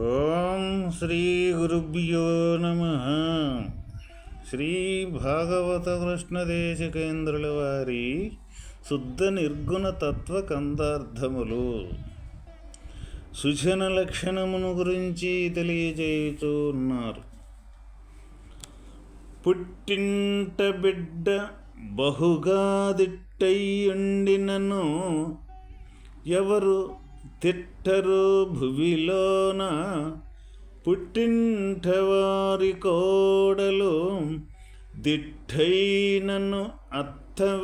ఓం శ్రీ గురుభ్యో నమ. శ్రీ భాగవత కృష్ణదేశకేంద్రుల వారి శుద్ధ నిర్గుణ తత్వ కందార్థములు సుజన లక్షణమును గురించి తెలియజేయుతూ ఉన్నారు. పుట్టింట బిడ్డ బహుగా దిట్టయ్యుండినను ఎవరు తిట్టరు భువిలోన పుట్టింటవారి కోడలు దిట్టైనను అత్తవారు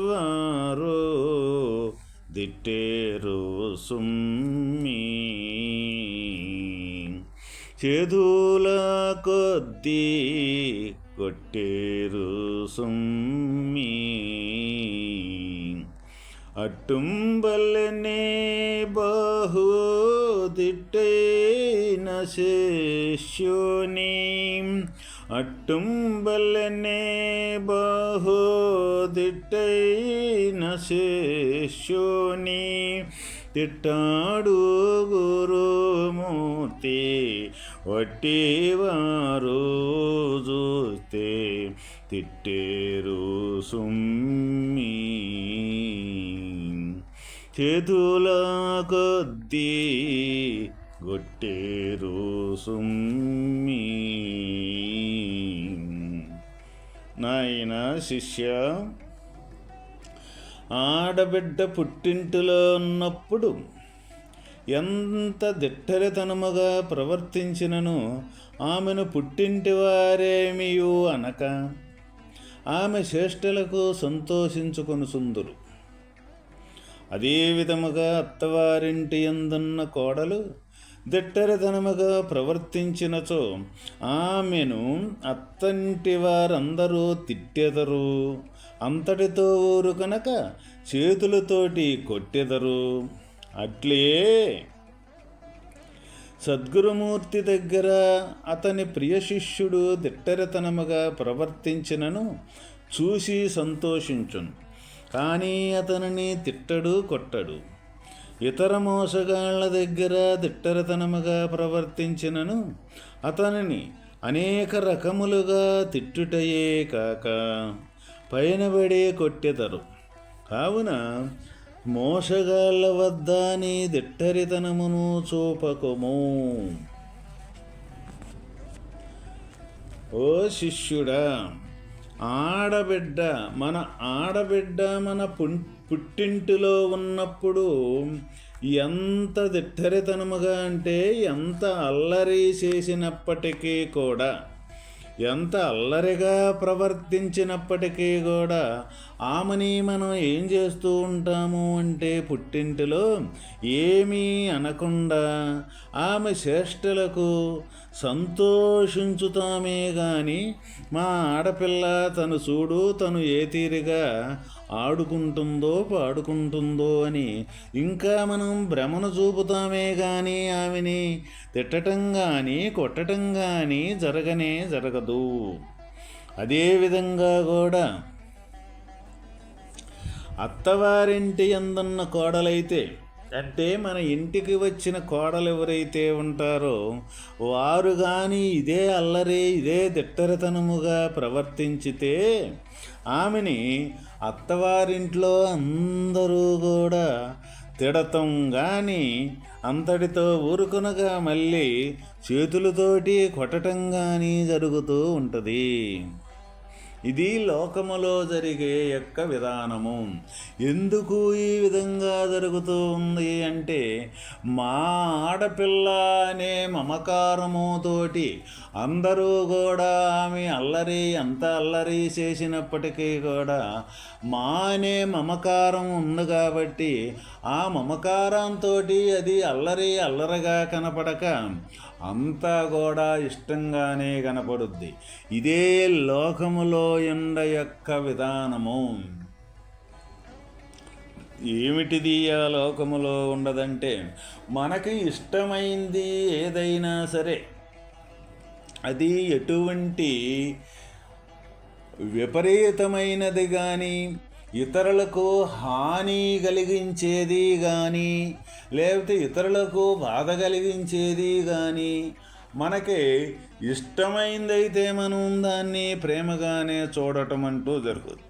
దిట్టేరు సుమ్మి. చేదుల కొద్దీ కొట్టేరు సుమ్మి. అట్టుంబల్లనే బాహుదిట్టైన శిష్యుని అట్టుంబల్లనే బాహుదిట్టైన శిష్యుని తిట్టాడు గురుమూర్తి వట్టివారు చూస్తే తిట్టేరు సుమ్మి చేతుల కొద్దీ గొట్టేరు సుమ్మి. నాయన శిష్య ఆడబిడ్డ పుట్టింటిలో ఉన్నప్పుడు ఎంత దిట్టరితనముగా ప్రవర్తించినను ఆమెను పుట్టింటి వారేమియు అనక ఆమె శ్రేష్ఠలకు సంతోషించుకొని సుందురు. అదే విధముగా అత్తవారింటి ఎందున్న కోడలు దిట్టరితనముగా ప్రవర్తించినచో ఆమెను అత్తంటి వారందరూ తిట్టెదరు. అంతటితో ఊరు కనుక చేతులతోటి కొట్టెదరు. అట్లే సద్గురుమూర్తి దగ్గర అతని ప్రియ శిష్యుడు దిట్టరితనముగా ప్రవర్తించినను చూసి సంతోషించును. కానీ అతనిని తిట్టడు కొట్టడు. ఇతర మోసగాళ్ళ దగ్గర దిట్టరతనముగా ప్రవర్తించినను అతనిని అనేక రకములుగా తిట్టుటయే కాక పైనబడే కొట్టెదరు. కావున మోసగాళ్ళ వద్ద నీ దిట్టరితనమును చూపకము. ఓ శిష్యుడా! ఆడబిడ్డ మన ఆడబిడ్డ మన పుట్టింటిలో ఉన్నప్పుడు ఎంత దిట్టరితనముగా అంటే ఎంత అల్లరి చేసినప్పటికీ కూడా ఎంత అల్లరిగా ప్రవర్తించినప్పటికీ కూడా ఆమెని మనం ఏం చేస్తూ ఉంటాము అంటే పుట్టింటిలో ఏమీ అనకుండా ఆమె శ్రేష్ఠలకు సంతోషించుతామే కానీ మా ఆడపిల్ల తను చూడు తను ఏ తీరుగా ఆడుకుంటుందో పాడుకుంటుందో అని ఇంకా మనం భ్రమను చూపుతామే కానీ ఆమెని తిట్టటం కానీ కొట్టటం కానీ జరగనే జరగదు. అదేవిధంగా కూడా అత్తవారింటి ఎందున్న కోడలైతే అంటే మన ఇంటికి వచ్చిన కోడలు ఎవరైతే ఉంటారో వారు కానీ ఇదే అల్లరి ఇదే దిట్టరితనముగా ప్రవర్తించితే ఆమెని అత్తవారింట్లో అందరూ కూడా తిడతం కానీ అంతటితో ఊరుకునగా మళ్ళీ చేతులతోటి కొట్టటం కానీ జరుగుతూ ఉంటుంది. ఇది లోకములో జరిగే యొక్క విధానము. ఎందుకు ఈ విధంగా జరుగుతూ ఉంది అంటే మా ఆడపిల్ల అనే మమకారముతోటి అందరూ కూడా ఆమె అల్లరి ఎంత అల్లరి చేసినప్పటికీ కూడా మా అనే మమకారం ఉంది కాబట్టి ఆ మమకారంతో అది అల్లరి అల్లరిగా కనపడక అంతా కూడా ఇష్టంగానే కనపడుద్ది. ఇదే లోకములో ఎండ యొక్క విధానము. ఏమిటిది ఆ లోకములో ఉండదంటే మనకి ఇష్టమైంది ఏదైనా సరే అది ఎటువంటి విపరీతమైనది కానీ ఇతరులకు హాని కలిగించేది కానీ లేకపోతే ఇతరులకు బాధ కలిగించేది కానీ మనకి ఇష్టమైందైతే మనం దాన్ని ప్రేమగానే చూడటం అంటూ జరుగుతుంది.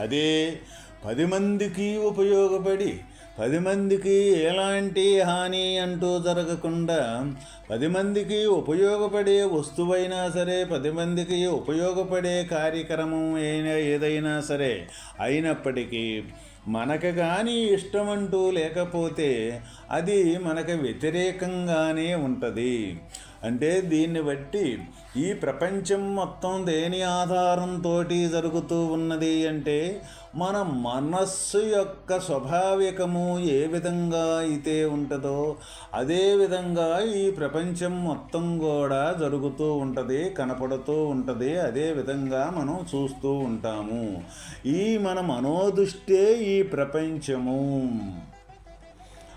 అదే పది మందికి ఉపయోగపడి పది మందికి ఎలాంటి హాని అంటూ జరగకుండా పది మందికి ఉపయోగపడే వస్తువైనా సరే పది మందికి ఉపయోగపడే కార్యక్రమం అయినా ఏదైనా సరే అయినప్పటికీ మనకు కానీ ఇష్టమంటూ లేకపోతే అది మనకు వ్యతిరేకంగానే ఉంటుంది. అంటే దీన్ని బట్టి ఈ ప్రపంచం మొత్తం దేని ఆధారంతో జరుగుతూ ఉన్నది అంటే మన మనస్సు యొక్క స్వాభావికము ఏ విధంగా అయితే ఉంటుందో అదే విధంగా ఈ ప్రపంచం మొత్తం కూడా జరుగుతూ ఉంటుంది కనపడుతూ ఉంటుంది అదే విధంగా మనం చూస్తూ ఉంటాము. ఈ మన మనోదృష్టే ఈ ప్రపంచము.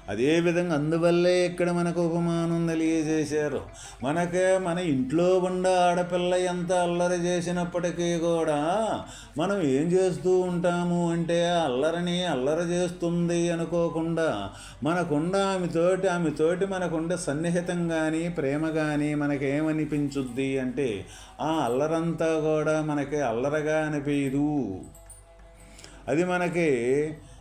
అదేవిధంగా అందువల్లే ఇక్కడ మనకు ఉపమానం తెలియజేశారు. మనకే మన ఇంట్లో ఉన్న ఆడపిల్ల ఎంత అల్లరి చేసినప్పటికీ కూడా మనం ఏం చేస్తూ ఉంటాము అంటే అల్లరిని అల్లరి చేస్తుంది అనుకోకుండా మనకుండ ఆమెతోటి ఆమెతోటి మనకుండే సన్నిహితం కానీ ప్రేమ కానీ మనకేమనిపించుద్ది అంటే ఆ అల్లరంతా కూడా మనకి అల్లరగా అనిపించదు అది మనకి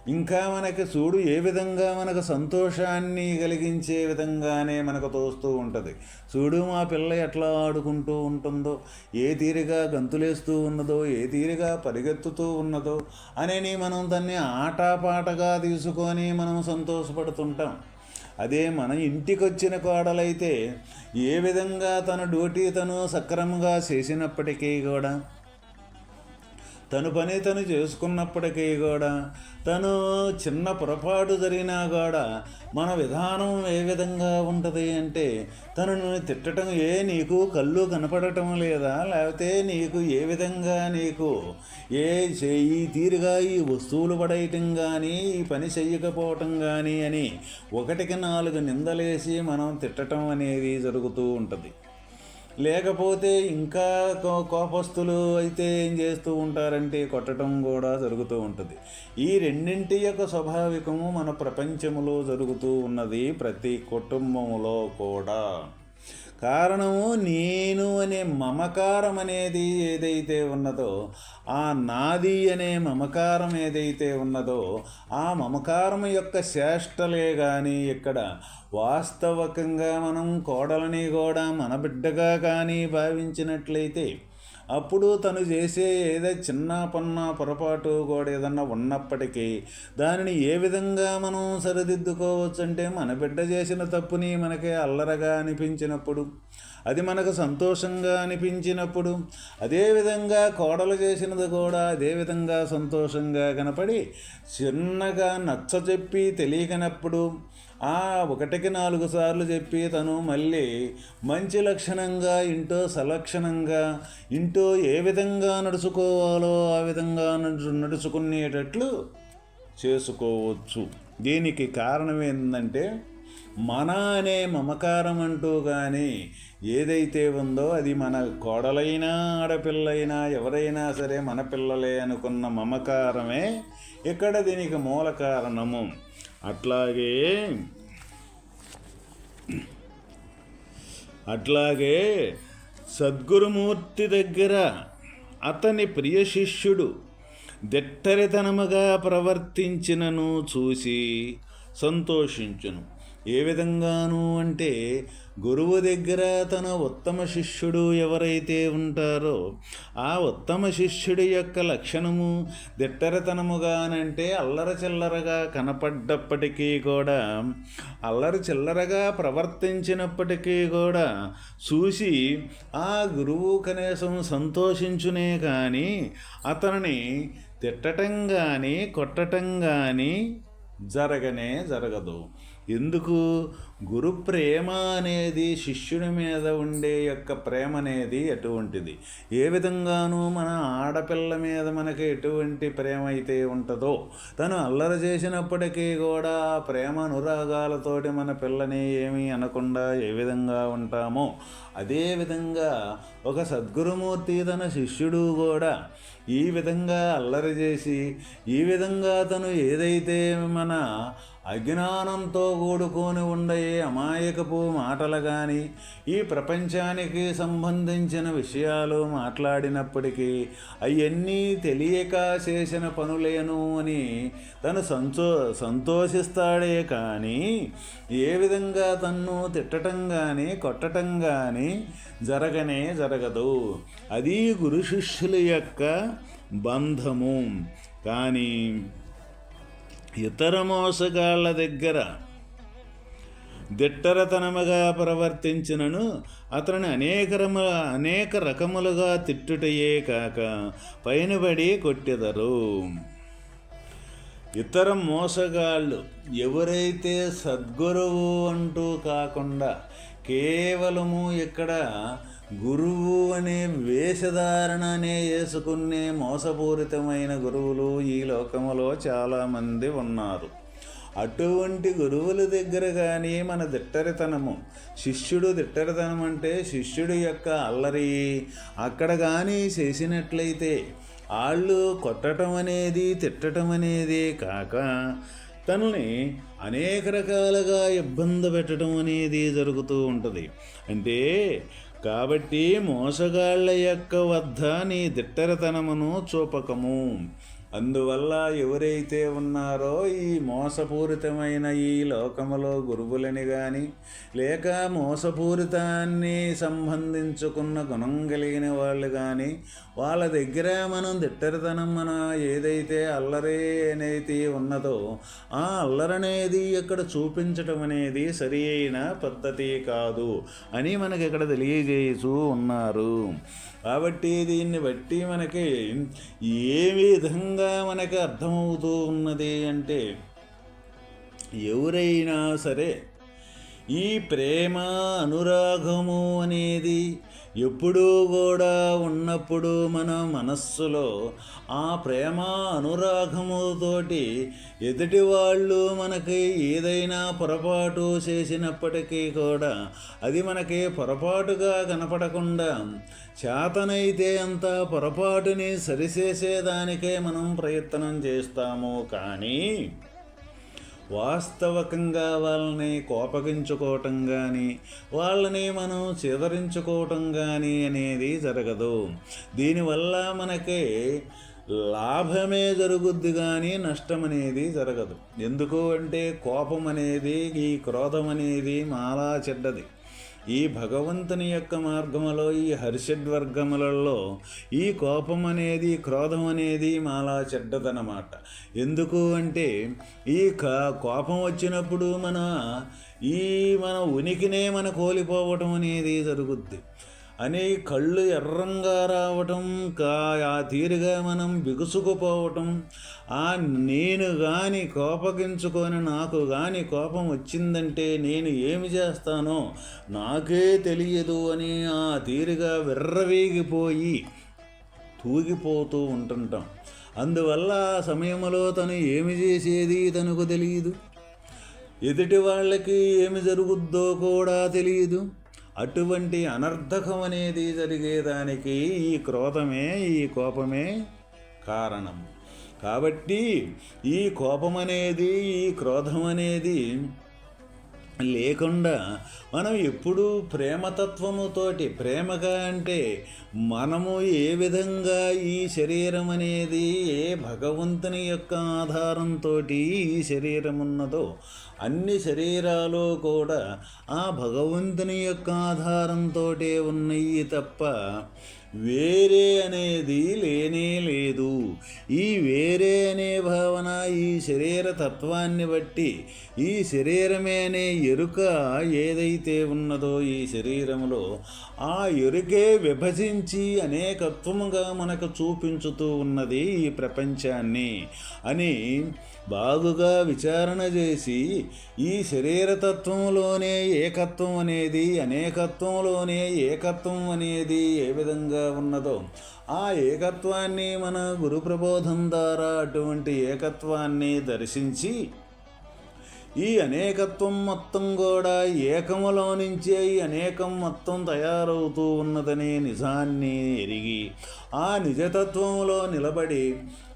ఇంకా మనకి చూడు ఏ విధంగా మనకు సంతోషాన్ని కలిగించే విధంగానే మనకు తోస్తూ ఉంటుంది. చూడు మా పిల్ల ఎట్లా ఆడుకుంటూ ఉంటుందో ఏ తీరుగా గంతులేస్తూ ఉన్నదో ఏ తీరుగా పరిగెత్తుతూ ఉన్నదో అనేని మనం దాన్ని ఆటపాటగా తీసుకొని మనం సంతోషపడుతుంటాం. అదే మన ఇంటికి వచ్చిన కోడలైతే ఏ విధంగా తన డ్యూటీ తను సక్రమంగా చేసినప్పటికీ కూడా తను పని తను చేసుకున్నప్పటికీ కూడా తను చిన్న పొరపాటు జరిగినా కూడా మన విధానం ఏ విధంగా ఉంటుంది అంటే తను తిట్టడం ఏ నీకు కళ్ళు కనపడటం లేదా లేకపోతే నీకు ఏ విధంగా నీకు ఏ ఈ తీరుగా ఈ వస్తువులు పడేయటం కానీ ఈ పని చెయ్యకపోవటం కానీ అని ఒకటికి నాలుగు నిందలేసి మనం తిట్టడం అనేది జరుగుతూ ఉంటుంది. లేకపోతే ఇంకా కోపస్తులు అయితే ఏం చేస్తూ ఉంటారంటే కొట్టడం కూడా జరుగుతూ ఉంటుంది. ఈ రెండింటి యొక్క స్వాభావికము మన ప్రపంచంలో జరుగుతూ ఉన్నది ప్రతి కుటుంబంలో కూడా. కారణము నేను అనే మమకారం అనేది ఏదైతే ఉన్నదో ఆ నాది అనే మమకారం ఏదైతే ఉన్నదో ఆ మమకారం యొక్క శ్రేష్టలే కానీ ఇక్కడ వాస్తవకంగా మనం కోడలని కూడా మన బిడ్డగా కానీ భావించినట్లయితే అప్పుడు తను చేసే ఏదో చిన్న పన్న పొరపాటు కూడా ఏదన్నా ఉన్నప్పటికీ దానిని ఏ విధంగా మనం సరిదిద్దుకోవచ్చు అంటే మన బిడ్డ చేసిన తప్పుని మనకి అల్లరగా అనిపించినప్పుడు అది మనకు సంతోషంగా అనిపించినప్పుడు అదేవిధంగా కోడలు చేసినది కూడా అదేవిధంగా సంతోషంగా కనపడి చిన్నగా నచ్చ చెప్పి తెలియకనప్పుడు ఆ ఒకటికి నాలుగు సార్లు చెప్పి తను మళ్ళీ మంచి లక్షణంగా ఇంటో సలక్షణంగా ఇంటో ఏ విధంగా నడుచుకోవాలో ఆ విధంగా నడుచుకునేటట్లు చేసుకోవచ్చు. దీనికి కారణం ఏంటంటే మన అనే మమకారం అంటూ కానీ ఏదైతే ఉందో అది మన కోడలైనా ఆడపిల్లైనా ఎవరైనా సరే మన పిల్లలే అనుకున్న మమకారమే ఇక్కడ దీనికి మూల కారణము. అట్లాగే అట్లాగే సద్గురుమూర్తి దగ్గర అతని ప్రియ శిష్యుడు దిట్టరితనముగా ప్రవర్తించినను చూసి సంతోషించును. ఏ విధంగాను అంటే గురువు దగ్గర తన ఉత్తమ శిష్యుడు ఎవరైతే ఉంటారో ఆ ఉత్తమ శిష్యుడి యొక్క లక్షణము దిట్టరతనముగానంటే అల్లర చిల్లరగా కనపడ్డప్పటికీ కూడా అల్లరి చిల్లరగా ప్రవర్తించినప్పటికీ కూడా చూసి ఆ గురువు కనీసం సంతోషించునే కానీ అతనిని తిట్టటం కానీ కొట్టటం కానీ జరగనే జరగదు. ఎందుకు? గురు ప్రేమ అనేది శిష్యుడి మీద ఉండే యొక్క ప్రేమ అనేది ఎటువంటిది? ఏ విధంగానూ మన ఆడపిల్ల మీద మనకి ఎటువంటి ప్రేమ అయితే ఉంటుందో తను అల్లరి చేసినప్పటికీ కూడా ఆ ప్రేమ అనురాగాలతోటి మన పిల్లని ఏమీ అనకుండా ఏ విధంగా ఉంటామో అదేవిధంగా ఒక సద్గురుమూర్తి తన శిష్యుడు కూడా ఈ విధంగా అల్లరి చేసి ఈ విధంగా తను ఏదైతే మన అజ్ఞానంతో కూడుకొని ఉండే అమాయకపు మాటలు కానీ ఈ ప్రపంచానికి సంబంధించిన విషయాలు మాట్లాడినప్పటికీ అవన్నీ తెలియక చేసిన పనులేను అని తను సంతో సంతోషిస్తాడే కానీ ఏ విధంగా తన్ను తిట్టటం కానీ కొట్టటం కానీ జరగనే జరగదు. అది గురు శిష్యుల యొక్క బంధము. కానీ ఇతర మోసగాళ్ళ దగ్గర దిట్టరతనముగా ప్రవర్తించినను అతని అనేక రముల అనేక రకములుగా తిట్టుటయే కాక పైనబడి కొట్టెదరు. ఇతర మోసగాళ్ళు ఎవరైతే సద్గురువు అంటూ కాకుండా కేవలము ఇక్కడ గురువు అనే వేషధారణ అనే వేసుకునే మోసపూరితమైన గురువులు ఈ లోకములో చాలామంది ఉన్నారు. అటువంటి గురువుల దగ్గర కానీ మన దిట్టరితనము శిష్యుడు దిట్టరితనం అంటే శిష్యుడు యొక్క అల్లరి. అక్కడ కానీ చేసినట్లయితే వాళ్ళు కొట్టడం అనేది తిట్టడం అనేది కాక తనని అనేక రకాలుగా ఇబ్బంది పెట్టడం అనేది జరుగుతూ ఉంటుంది. అంటే కాబట్టి మోసగాళ్ళ యొక్క వద్ద నీ దిట్టరతనమును చూపకము. అందువల్ల ఎవరైతే ఉన్నారో ఈ మోసపూరితమైన ఈ లోకములో గురువులని కానీ లేక మోసపూరితాన్ని సంబంధించుకున్న గుణం కలిగిన వాళ్ళు కానీ వాళ్ళ దగ్గర మనం దిట్టరితనం మన ఏదైతే అల్లరి అనేది ఉన్నదో ఆ అల్లరనేది ఇక్కడ చూపించటం అనేది సరి అయిన పద్ధతి కాదు అని మనకి ఇక్కడ తెలియజేస్తూ ఉన్నారు. కాబట్టి దీన్ని బట్టి మనకి ఏ విధంగా మనకి అర్థమవుతూ ఉన్నది అంటే ఎవరైనా సరే ఈ ప్రేమ అనురాగము అనేది ఎప్పుడూ కూడా ఉన్నప్పుడు మన మనస్సులో ఆ ప్రేమ అనురాగముతోటి ఎదుటి వాళ్ళు మనకి ఏదైనా పొరపాటు చేసినప్పటికీ కూడా అది మనకి పొరపాటుగా కనపడకుండా చేతనైతే అంత పొరపాటుని సరిచేసేదానికే మనం ప్రయత్నం చేస్తాము. కానీ వాస్తవకంగా వాళ్ళని కోపగించుకోవటం కానీ వాళ్ళని మనం చివరించుకోవటం కానీ అనేది జరగదు. దీనివల్ల మనకి లాభమే జరుగుద్ది కానీ నష్టం అనేది జరగదు. ఎందుకు అంటే కోపం అనేది ఈ క్రోధం అనేది మాలా చెడ్డది. ఈ భగవంతుని యొక్క మార్గములో ఈ హర్షద్వర్గములలో ఈ కోపం అనేది క్రోధం అనేది మాలా చెడ్డదనమాట. ఎందుకు అంటే ఈ కోపం వచ్చినప్పుడు మన ఈ మన ఉనికినే మన కోల్పోవటం అనేది జరుగుద్ది. అని కళ్ళు ఎర్రంగా రావటం కా ఆ తీరుగా మనం బిగుసుకుపోవటం ఆ నేను కానీ కోపగించుకొని నాకు కానీ కోపం వచ్చిందంటే నేను ఏమి చేస్తానో నాకే తెలియదు అని ఆ తీరుగా విర్రవీగిపోయి తూగిపోతూ ఉంటుంటాం. అందువల్ల ఆ సమయంలో తను ఏమి చేసేది తనకు తెలియదు. ఎదుటి వాళ్ళకి ఏమి జరుగుద్దో కూడా తెలియదు. అటువంటి అనర్థకం అనేది జరిగేదానికి ఈ క్రోధమే ఈ కోపమే కారణం. కాబట్టి ఈ కోపం అనేది ఈ క్రోధం అనేది లేకుండా మనం ఎప్పుడూ ప్రేమతత్వముతోటి ప్రేమగా అంటే మనము ఏ విధంగా ఈ శరీరం అనేది ఏ భగవంతుని యొక్క ఆధారంతో ఈ శరీరం ఉన్నదో అన్ని శరీరాలు కూడా ఆ భగవంతుని యొక్క ఆధారంతో ఉన్నాయి తప్ప వేరే అనేది లేనే లేదు. ఈ వేరే అనే భావన ఈ శరీర తత్వాన్ని బట్టి ఈ శరీరమే అనే ఎరుక ఏదైతే ఉన్నదో ఈ శరీరంలో ఆ ఎరుకే విభజించి అనేకత్వముగా మనకు చూపించుతూ ఉన్నది ఈ ప్రపంచాన్ని. అని బాగుగా విచారణ చేసి ఈ శరీరతత్వంలోనే ఏకత్వం అనేది అనేకత్వంలోనే ఏకత్వం అనేది ఏ విధంగా ఉన్నదో ఆ ఏకత్వాన్ని మన గురు ప్రబోధం ద్వారా అటువంటి ఏకత్వాన్ని దర్శించి ఈ అనేకత్వం మొత్తం కూడా ఏకములో నుంచే ఈ అనేకం మొత్తం తయారవుతూ ఉన్నదనే నిజాన్ని ఎరిగి ఆ నిజతత్వంలో నిలబడి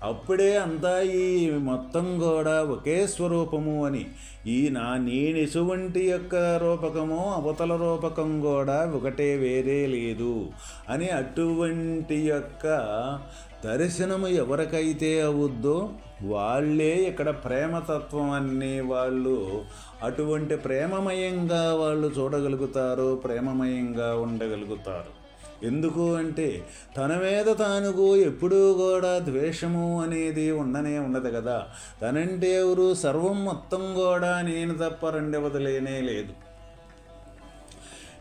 అప్పుడే అంతా ఈ మొత్తం కూడా ఒకే స్వరూపము అని. ఈ నా నేనెటువంటి యొక్క రూపకము అవతల రూపకం కూడా ఒకటే వేరే లేదు అని అటువంటి యొక్క దర్శనము ఎవరికైతే అవుద్దో వాళ్ళే ఇక్కడ ప్రేమతత్వం అనే వాళ్ళు అటువంటి ప్రేమమయంగా వాళ్ళు చూడగలుగుతారు ప్రేమమయంగా ఉండగలుగుతారు. ఎందుకు అంటే తన మీద తానుకు ఎప్పుడూ కూడా ద్వేషము అనేది ఉండనే ఉండదు కదా. తనంటే ఎవరు? సర్వం మొత్తం కూడా నేను తప్ప రెండవది లేనే లేదు.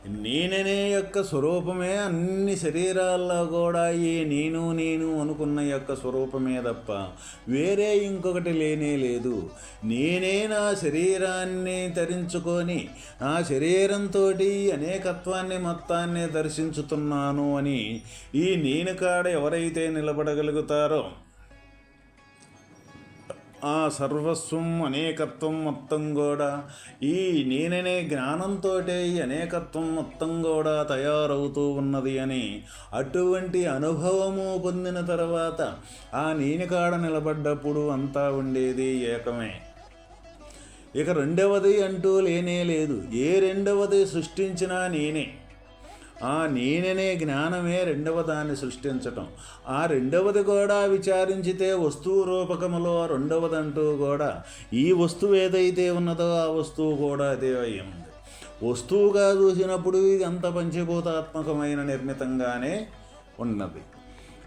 నేననే యొక్క స్వరూపమే అన్ని శరీరాల్లో కూడా ఈ నేను నేను అనుకున్న యొక్క స్వరూపమే తప్ప వేరే ఇంకొకటి లేనే లేదు. నేనే నా శరీరాన్ని ధరించుకొని నా శరీరంతో అనేకత్వాన్ని మొత్తాన్ని దర్శించుతున్నాను అని ఈ నేను కాడ ఎవరైతే నిలబడగలుగుతారో ఆ సర్వస్వం అనేకత్వం మొత్తం కూడా ఈ నేననే జ్ఞానంతో ఈ అనేకత్వం మొత్తం కూడా తయారవుతూ ఉన్నది అని అటువంటి అనుభవము పొందిన తర్వాత ఆ నేనికాడ నిలబడ్డప్పుడు అంతా ఉండేది ఏకమే. ఇక రెండవది అంటూ లేనే లేదు. ఏ రెండవది సృష్టించినా నేనే. ఆ నేననే జ్ఞానమే రెండవ దాన్ని సృష్టించటం. ఆ రెండవది కూడా విచారించితే వస్తువు రూపకములో రెండవదంటూ కూడా ఈ వస్తువు ఏదైతే ఉన్నదో ఆ వస్తువు కూడా అదే అయ్యింది. వస్తువుగా చూసినప్పుడు ఇది అంత పంచభూతాత్మకమైన నిర్మితంగానే ఉన్నది.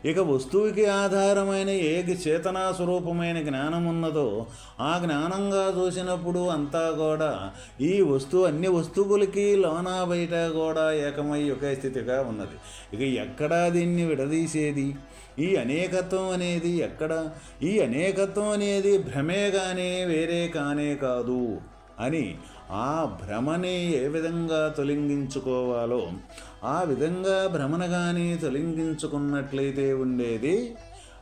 ఇక వస్తువుకి ఆధారమైన ఏ చేతనా స్వరూపమైన జ్ఞానం ఉన్నదో ఆ జ్ఞానంగా చూసినప్పుడు అంతా కూడా ఈ వస్తువు అన్ని వస్తువులకి లోనా బయట కూడా ఏకమై ఒకే స్థితిగా ఉన్నది. ఇక ఎక్కడా దీన్ని విడదీసేది? ఈ అనేకత్వం అనేది ఎక్కడ? ఈ అనేకత్వం అనేది భ్రమే కానీ వేరే కానే కాదు అని ఆ భ్రమని ఏ విధంగా తొలగించుకోవాలో ఆ విధంగా భ్రమణ కానీ తొలగించుకున్నట్లయితే ఉండేది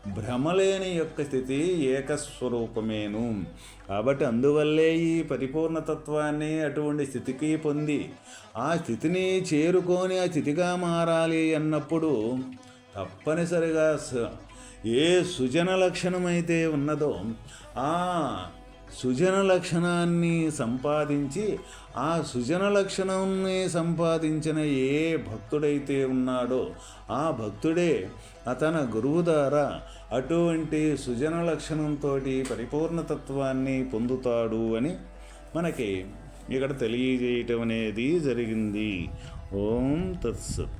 భ్రమలేని యొక్క స్థితి ఏకస్వరూపమేను. కాబట్టి అందువల్లే ఈ పరిపూర్ణతత్వాన్ని అటువంటి స్థితికి పొంది ఆ స్థితిని చేరుకొని ఆ స్థితిగా మారాలి అన్నప్పుడు తప్పనిసరిగా ఏ సుజన లక్షణమైతే ఉన్నదో ఆ సుజన లక్షణాన్ని సంపాదించి ఆ సుజన లక్షణాన్ని సంపాదించిన ఏ భక్తుడైతే ఉన్నాడో ఆ భక్తుడే అతన గురువు ద్వారా అటువంటి సుజన లక్షణంతో పరిపూర్ణతత్వాన్ని పొందుతాడు అని మనకి ఇక్కడ తెలియజేయటం అనేది జరిగింది. ఓం తత్సత్.